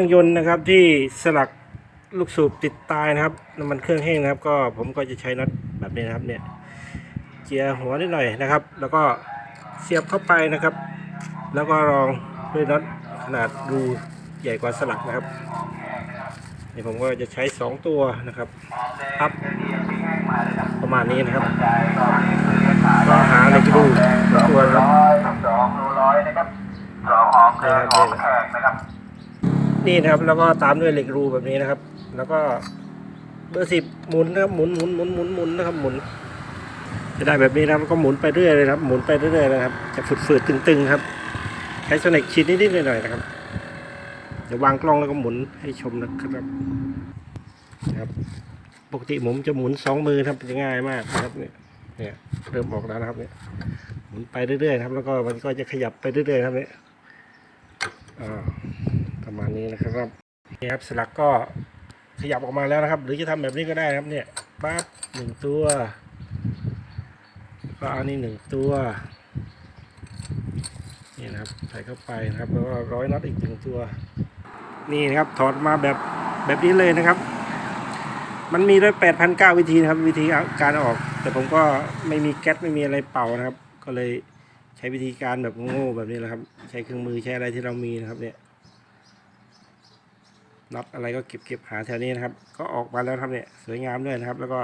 เครื่องยนต์นะครับที่สลักลูกสูบติดตายนะครับน้ำมันเครื่องแห้งนะครับ ก็ผมก็จะใช้น็อตแบบนี้นะครับเนี่ยเจียหัวนิดหน่อยนะครับ แล้วก็เสียบเข้าไปนะครับ แล้วก็รองด้วยน็อตขนาดรูใหญ่กว่าสลักนะครับนี่ผมก็จะใช้ 2 ตัวนะครับพับประมาณนี้นะครับก็หาเหล็กรูตัวนะครับร้อยสองรูร้อยนะครับสององเครื่องของแขกนะครับ นี่นะครับ แล้วก็ตามด้วยเหล็กรูแบบนี้นะครับ แล้วก็เบอร์สิบหมุนนะครับหมุนหมุนหมุนหมุนหมุนนะครับ หมุน จะได้แบบนี้นะครับก็หมุนไปเรื่อยเลยครับ หมุนไปเรื่อยๆนะครับ จะฝืดๆตึงๆครับใช้โซนิกฉีดนิดๆหน่อยๆนะครับเดี๋ยววางกล้องแล้วก็หมุนให้ชมนะครับครับ ปกติผมจะหมุนสองมือครับจะง่ายมากนะครับเนี่ยเนี่ยเริ่มออกแล้วนะครับเนี่ยหมุนไปเรื่อยๆนะครับ แล้วก็มันก็จะขยับไปเรื่อยๆครับเนี่ยอ่า ประมาณนี้นะครับนี่ครับสลักก็ขยับออกมาแล้วนะครับ หรือจะทำแบบนี้ก็ได้ครับเนี่ยปั๊บหนึ่งตัวก็อานี่หนึ่งตัวนี่นะครับใส่เข้าไปนะครับแล้วก็ร้อยน็อตอีกหนึ่งตัว นี่นะครับถอดมาแบบแบบนี้เลยนะครับ มันมีด้วยแปดพันเก้าวิธีนะครับ วิธีการออก แต่ผมก็ไม่มีแก๊สไม่มีอะไรเป่านะครับ ก็เลยใช้วิธีการแบบโง่แบบนี้แหละครับ ใช้เครื่องมือใช้อะไรที่เรามีนะครับเนี่ย น็อตอะไรก็เก็บเก็บหาแถวนี้นะครับ ก็ออกมาแล้วครับเนี่ยสวยงามด้วยนะครับ แล้วก็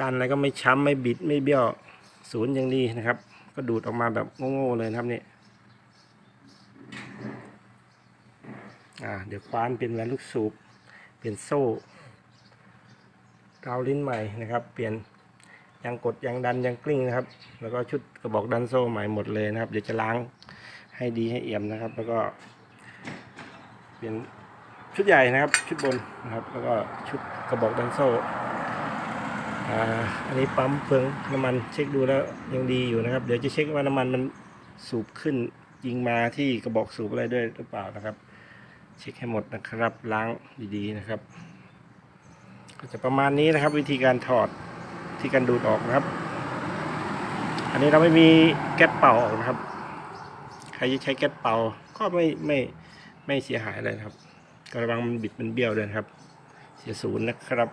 การอะไรก็ไม่ช้ำไม่บิดไม่เบี้ยวศูนย์อย่างดีนะครับ ก็ดูดออกมาแบบโง่ๆเลยนะครับเนี่ยอ่าเดี๋ยวคว้านเป็นแหวนลูกสูบเปลี่ยนโซ่กาวลิ้นใหม่นะครับ เปลี่ยนยางกดยางดันยางกลิ้งนะครับ แล้วก็ชุดกระบอกดันโซ่ใหม่หมดเลยนะครับ เดี๋ยวจะล้างให้ดีให้เอี่ยมนะครับ แล้วก็เปลี่ยน ชุดใหญ่นะครับ ชุดบนนะครับ แล้วก็ชุดกระบอกดันโซ่อ่าอันนี้ปั๊มเฟืองน้ำมันเช็คดูแล้วยังดีอยู่นะครับ เดี๋ยวจะเช็คว่าน้ำมันมันสูบขึ้นยิงมาที่กระบอกสูบอะไรด้วยหรือเปล่านะครับ เช็คให้หมดนะครับล้างดีๆนะครับ ก็จะประมาณนี้นะครับ วิธีการถอดที่การดูดออกนะครับ อันนี้เราไม่มีแก๊สเป่าออกนะครับ ใครจะใช้แก๊สเป่าก็ไม่ไม่ไม่เสียหายอะไรนะครับ ระวังมันบิดมันเบี้ยวด้วยนครับ เสียศูนย์นะครับ